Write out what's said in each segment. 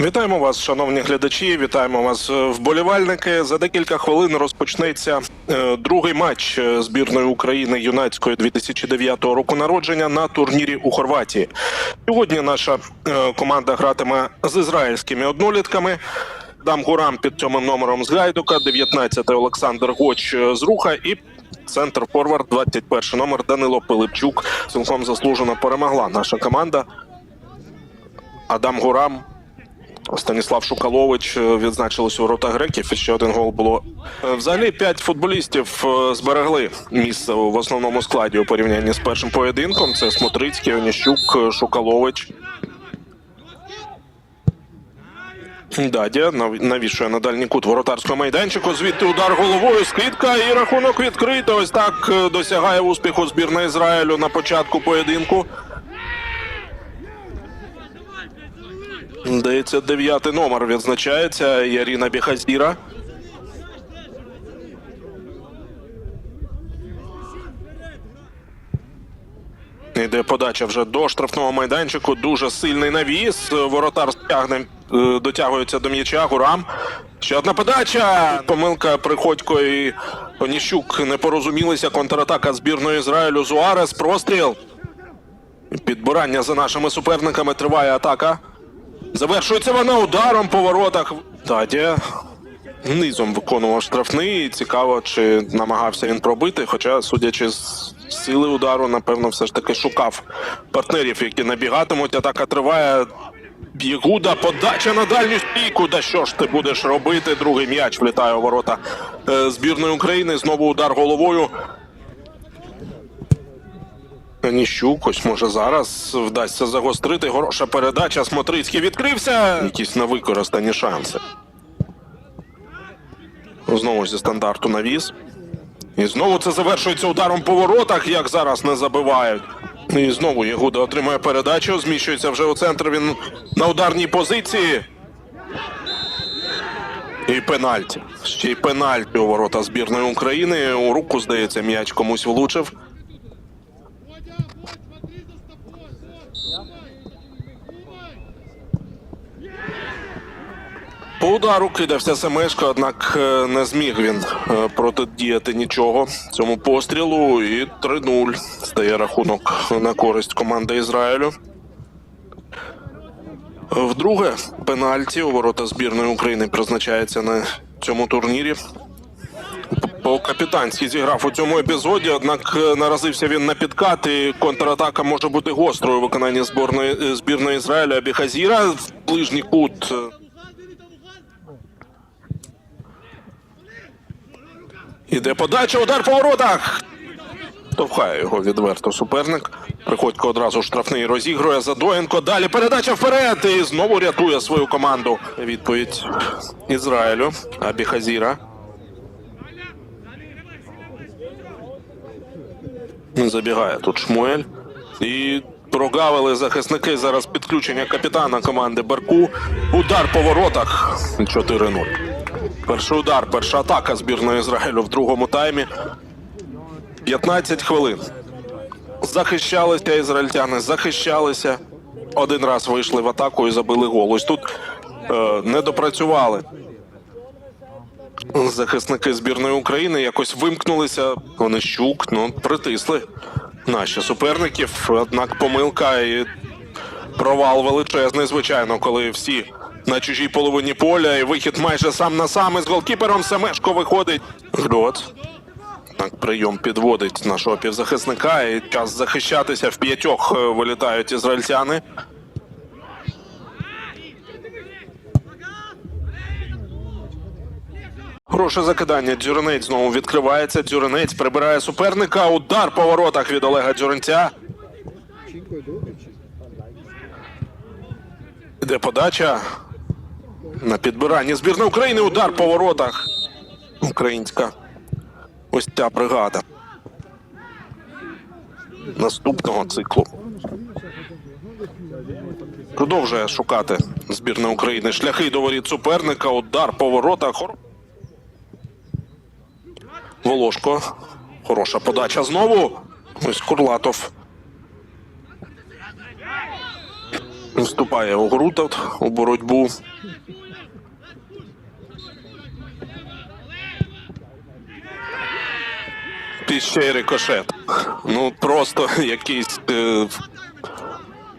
Вітаємо вас, шановні глядачі. Вітаємо вас, е, вболівальники. За декілька хвилин розпочнеться е, другий матч е, збірної України юнацької 2009 року народження на турнірі у Хорватії. Сьогодні наша команда гратиме з ізраїльськими однолітками. Дам Гурам під цьомим номером з Гайдука, 19-й Олександр Гоч з Руха і центр форвард, 21 номер Данило Пилипчук. Цілком заслужено перемогла наша команда. Адам Гурам Станіслав Шукалович е, відзначились у рота греків. І ще один гол було. Е, Взагалі п'ять футболістів е, зберегли місце в основному складі у порівнянні з першим поєдинком. Це Смотрицький, Оніщук, Шукалович. Дадя навішує на дальній кут воротарського майданчику. Звідти удар головою. Скидка і рахунок відкрито. Ось так досягає успіху збірна Ізраїлю на початку поєдинку. Здається, дев'ятий номер відзначається Яріна Біхазіра. Йде подача вже до штрафного майданчику. Дуже сильний навіс. Воротар стягне, е, дотягується до м'яча. Гурам. Ще одна подача. Помилка Приходько і Оніщук не порозумілися. Контратака збірної Ізраїлю. Зуарес. Простріл. Підбирання за нашими суперниками. Триває атака. Завершується вона ударом по воротах. Дадя низом виконував штрафний. Цікаво, чи намагався він пробити. Хоча, судячи з сили удару, напевно, все ж таки шукав партнерів, які набігатимуть. Атака триває. Бігуда, подача на дальню стійку. Да що ж ти будеш робити? Другий м'яч влітає у ворота е, збірної України. Знову удар головою. Ніщук, ось може зараз вдасться загострити. Хороша передача. Смотрицький відкрився. Якісь невикористані шанси. Знову зі стандарту навіс. І знову це завершується ударом по воротах, як зараз не забивають. І знову Єгуда отримує передачу, зміщується вже у центр. Він на ударній позиції. І пенальті. Ще й пенальті у ворота збірної України. У руку, здається, м'яч комусь влучив. По удару кидався Семешко, однак е, не зміг він е, протидіяти нічого цьому пострілу. І 3-0 стає рахунок на користь команди Ізраїлю. Вдруге, пенальті у ворота збірної України призначається на цьому турнірі. По капітанськи зіграв у цьому епізоді, однак е, наразився він на підкат, і контратака може бути гострою у виконанні зборної е, збірної Ізраїля Абіхазіра. В ближній кут. Іде подача, удар по воротах. Товхає його відверто суперник. Приходько одразу штрафний розігрує Задоєнко. Далі передача вперед і знову рятує свою команду. Відповідь Ізраїлю. Абіхазіра. Забігає тут Шмуель. І прогавили захисники зараз підключення капітана команди Берку. Удар по воротах 4-0. Перший удар, перша атака збірної Ізраїлю в другому таймі. 15 хвилин. Захищалися ізраїльтяни, захищалися. Один раз вийшли в атаку і забили гол. Ось тут е, не допрацювали. Захисники збірної України якось вимкнулися. Вони щук, ну притисли наші суперників. Однак помилка і провал величезний, звичайно, коли всі на чужій половині поля і вихід майже сам на сам із голкіпером Семешко виходить. Гльоц. Так, прийом підводить нашого півзахисника і час захищатися в п'ятьох е, вилітають ізраїльтяни. Хороше закидання. Дзюринець знову відкривається. Дзюринець прибирає суперника. Удар по воротах від Олега Дзюринця. Іде подача. На підбиранні збірна України. Удар по воротах. Українська. Ось ця бригада. Наступного циклу. Продовжує шукати збірна України шляхи до воріт суперника. Удар по воротах. Волошко. Хороша подача знову. Ось Курлатов. Вступає у Грутов у боротьбу. І ще й рикошет. Ну просто якийсь е,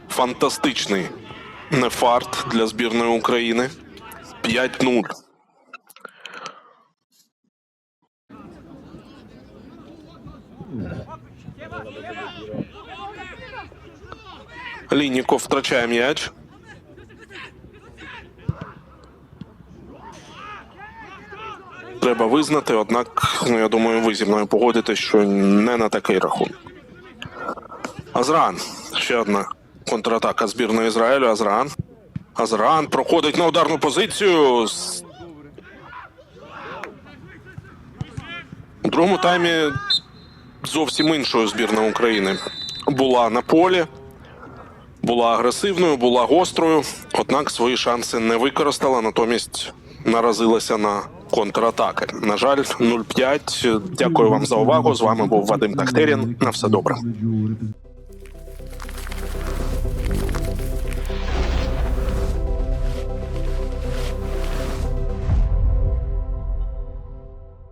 фантастичний нефарт для збірної України. 5-0. Лініков втрачає м'яч. Треба визнати, однак, ну я думаю, ви зі мною погодитесь, що не на такий рахунок. Азран. Ще одна контратака збірної Ізраїлю. Азран. Азран проходить на ударну позицію. У другому таймі зовсім іншою збірна України була на полі, була агресивною, була гострою, однак свої шанси не використала, натомість наразилася на контратаки. На жаль, 0-5. Дякую вам за увагу. З вами був Вадим Тахтерін. На все добре.